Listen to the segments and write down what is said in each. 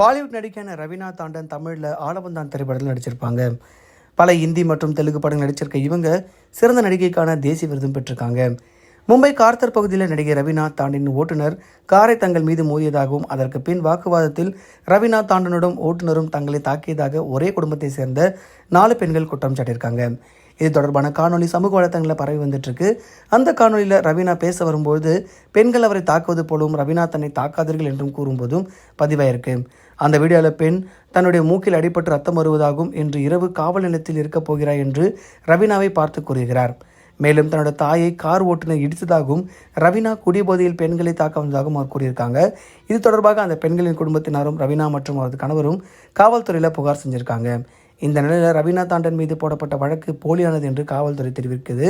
பாலிவுட் நடிகையான ரவீனா தாண்டன் தமிழில் ஆலவந்தான் திரைப்படத்தில் நடிச்சிருப்பாங்க. பல இந்தி மற்றும் தெலுங்கு படங்கள் நடிச்சிருக்க இவங்க சிறந்த நடிகைக்கான தேசிய விருதும் பெற்றிருக்காங்க. மும்பை கார்த்தர் பகுதியில் நடிகை ரவீனா தாண்டின் ஓட்டுநர் காரை தங்கள் மீது மோதியதாகவும் அதற்கு பின் வாக்குவாதத்தில் ரவீனா தாண்டனுடன் ஓட்டுநரும் தங்களை தாக்கியதாக ஒரே குடும்பத்தை சேர்ந்த நாலு பெண்கள் குற்றம் சாட்டியிருக்காங்க. இது தொடர்பான காணொளி சமூக வலைத்தளங்களில் பரவி வந்துட்டுருக்கு. அந்த காணொலியில் ரவீனா பேச வரும்போது பெண்கள் அவரை தாக்குவது போலும் ரவீனா தன்னை தாக்காதீர்கள் என்றும் கூறும்போதும் பதிவாயிருக்கு. அந்த வீடியோவில் பெண் தன்னுடைய மூக்கில் அடிபட்டு ரத்தம் வருவதாகவும் இன்று இரவு காவல் நிலையத்தில் இருக்கப் போகிறாய் என்று ரவீனாவை பார்த்து கூறுகிறார். மேலும் தன்னோட தாயை கார் ஓட்டுநர் இடித்ததாகவும் ரவீனா குடிபோதையில் பெண்களை தாக்க வந்ததாகவும் அவர் கூறியிருக்காங்க. இது தொடர்பாக அந்த பெண்களின் குடும்பத்தினரும் ரவீனா மற்றும் அவரது கணவரும் காவல்துறையில் புகார் செஞ்சிருக்காங்க. இந்த நிலையில் ரவீனா தாண்டன் மீது போடப்பட்ட வழக்கு போலியானது என்று காவல்துறை தெரிவிக்கிறது.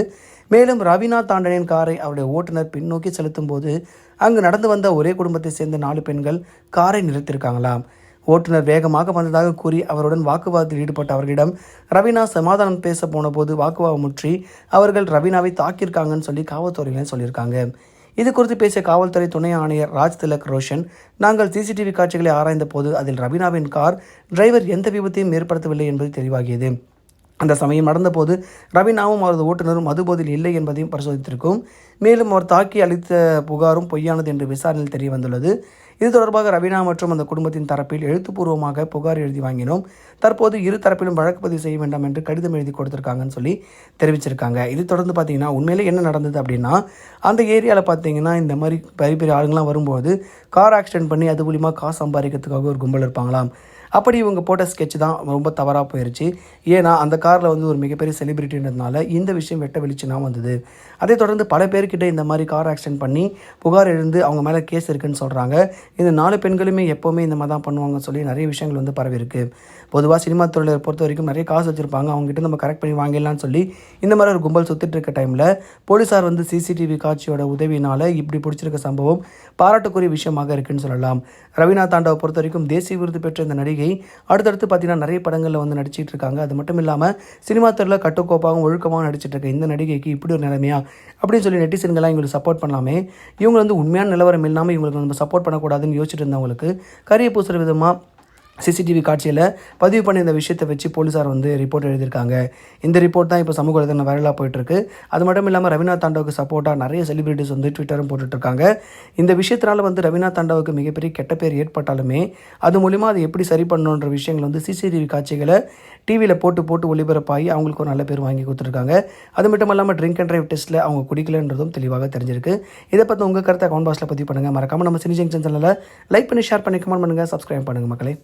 மேலும் ரவீனா தாண்டனின் காரை அவருடைய ஓட்டுநர் பின்னோக்கி செலுத்தும் போது அங்கு நடந்து வந்த ஒரே குடும்பத்தை சேர்ந்த நாலு பெண்கள் காரை நிறுத்தியிருக்காங்களாம். ஓட்டுநர் வேகமாக வந்ததாக கூறி அவருடன் வாக்குவாதத்தில் ஈடுபட்ட அவர்களிடம் ரவீனா சமாதானம் பேச போன போது வாக்குவாதம் முற்றி அவர்கள் ரவீனாவை தாக்கியிருக்காங்கன்னு சொல்லி காவல்துறையினர் சொல்லியிருக்காங்க. இது குறித்து பேசிய காவல்துறை துணை ஆணையர் ராஜ் திலக் ரோஷன் நாங்கள் சிசிடிவி காட்சிகளை ஆராய்ந்த போது அதில் ரவீனாவின் கார் டிரைவர் எந்த விபத்தையும் ஏற்படுத்தவில்லை என்பது தெளிவாகியது. அந்த சமயம் நடந்தபோது ரவீனாவும் அவரது ஓட்டுநரும் மதுபோதில் இல்லை என்பதையும் பரிசோதித்திருக்கும். மேலும் அவர் தாக்கி அளித்த புகாரும் பொய்யானது என்று விசாரணையில் தெரிய வந்துள்ளது இது தொடர்பாக ரவீனா மற்றும் அந்த குடும்பத்தின் தரப்பில் எழுத்துப்பூர்வமாக புகார் எழுதி வாங்கினோம். தற்போது இரு தரப்பிலும் வழக்கு பதிவு செய்ய வேண்டாம் என்று கடிதம் எழுதி கொடுத்துருக்காங்கன்னு சொல்லி தெரிவிச்சிருக்காங்க. இது தொடர்ந்து பார்த்தீங்கன்னா உண்மையிலே என்ன நடந்தது அப்படின்னா அந்த ஏரியாவில் பார்த்தீங்கன்னா இந்த மாதிரி பெரிய பெரிய ஆளுங்களாம் வரும்போது கார் ஆக்சிடென்ட் பண்ணி அது மூலிமா காசு சம்பாதிக்கிறதுக்காக ஒரு கும்பல் இருப்பாங்களாம். அப்படி இவங்க போட்ட ஸ்கெட்ச் தான் ரொம்ப தவறாக போயிடுச்சு ஏன்னா அந்த காரில் வந்து ஒரு மிகப்பெரிய செலிபிரிட்டின்றதுனால இந்த விஷயம் வெட்ட வெளிச்சமாக வந்தது. அதை தொடர்ந்து பல பேர்கிட்ட இந்த மாதிரி கார் ஆக்சிடென்ட் பண்ணி புகார் எழுந்து அவங்க மேலே கேஸ் இருக்குன்னு சொல்கிறாங்க இந்த நாலு பெண்களுமே எப்போவுமே இந்த மாதிரி தான் பண்ணுவாங்கன்னு சொல்லி நிறைய விஷயங்கள் வந்து பரவிருக்கு பொதுவாக சினிமா துறையை பொறுத்த வரைக்கும் நிறைய காசு வச்சுருப்பாங்க. அவங்ககிட்ட நம்ம கரெக்ட் பண்ணி வாங்கிடலாம்னு சொல்லி இந்த மாதிரி ஒரு கும்பல் சுற்றிட்டு இருக்க டைமில் போலீஸார் வந்து சிசிடிவி காட்சியோட உதவியினால் இப்படி பிடிச்சிருக்க சம்பவம் பாராட்டுக்குரிய விஷயமாக இருக்குன்னு சொல்லலாம். ரவீனா தாண்டவை பொறுத்த வரைக்கும் தேசிய விருது பெற்ற இந்த நடிகை அடுத்தடுத்து பார்த்தீங்கன்னா நிறைய படங்களில் வந்து நடிச்சிட்டு இருக்காங்க. அது மட்டும் இல்லாமல் சினிமா துறையில் கட்டுக்கோப்பாகவும் ஒழுக்கமாகவும் நடிச்சிட்டு இருக்க இந்த நடிகைக்கு இப்படி ஒரு நிலைமையா? அப்படின்னு சொல்லி நெட்டிசன்கள்லாம் இவங்களுக்கு சப்போர்ட் பண்ணலாமே. இவங்க வந்து உண்மையான நிலவரம் இல்லாமல் இவங்களுக்கு நம்ம சப்போர்ட் பண்ணக்கூடாதுன்னு யோசிச்சுட்டு இருந்தவங்களுக்கு கரிய பூசுகிற விதமாக சிசிடிவி காட்சியில் பதிவு பண்ணி இந்த விஷயத்தை வச்சு போலீஸார் வந்து ரிப்போர்ட் எழுதியிருக்காங்க. இந்த ரிப்போர்ட் தான் இப்போ சமூக வலைதளம் வைரலாக போயிட்டுருக்கு. அது மட்டும் இல்லாமல் ரவீனா தாண்டவுக்கு சப்போர்ட்டாக நிறைய செலிபிரிட்டிஸ் வந்து ட்விட்டரும் போட்டுட்ருக்காங்க இந்த விஷயத்தினால வந்து ரவிநாத் தாண்டவுக்கு மிகப்பெரிய கெட்ட பேர் ஏற்பட்டாலுமே அது மூலிமா அதை எப்படி சரி பண்ணணுன்ற விஷயங்கள் வந்து சிசிடிவி காட்சிகளை டிவியில் போட்டு போட்டு ஒளிபரப்பாகி அவங்களுக்கு ஒரு நல்ல பேர் வாங்கி கொடுத்துருக்காங்க. அது மட்டும் இல்லாமல் ட்ரிங்க் அண்ட் ட்ரைவ் டெஸ்ட்டில் அவங்க குடிக்கலன்றதும் தெளிவாக தெரிஞ்சிருக்கு. இதை பற்றி உங்கள் கருத்தை கவுண்ட் பாக்ஸில் பதிவு பண்ணுங்கள் மறக்காமல் நம்ம சினி ஜங்ஷன் சேனலில் லைக் பண்ணி ஷேர் பண்ணி கமெண்ட் பண்ணுங்கள் சப்ஸ்கிரைப் பண்ணுங்கள் மக்களே.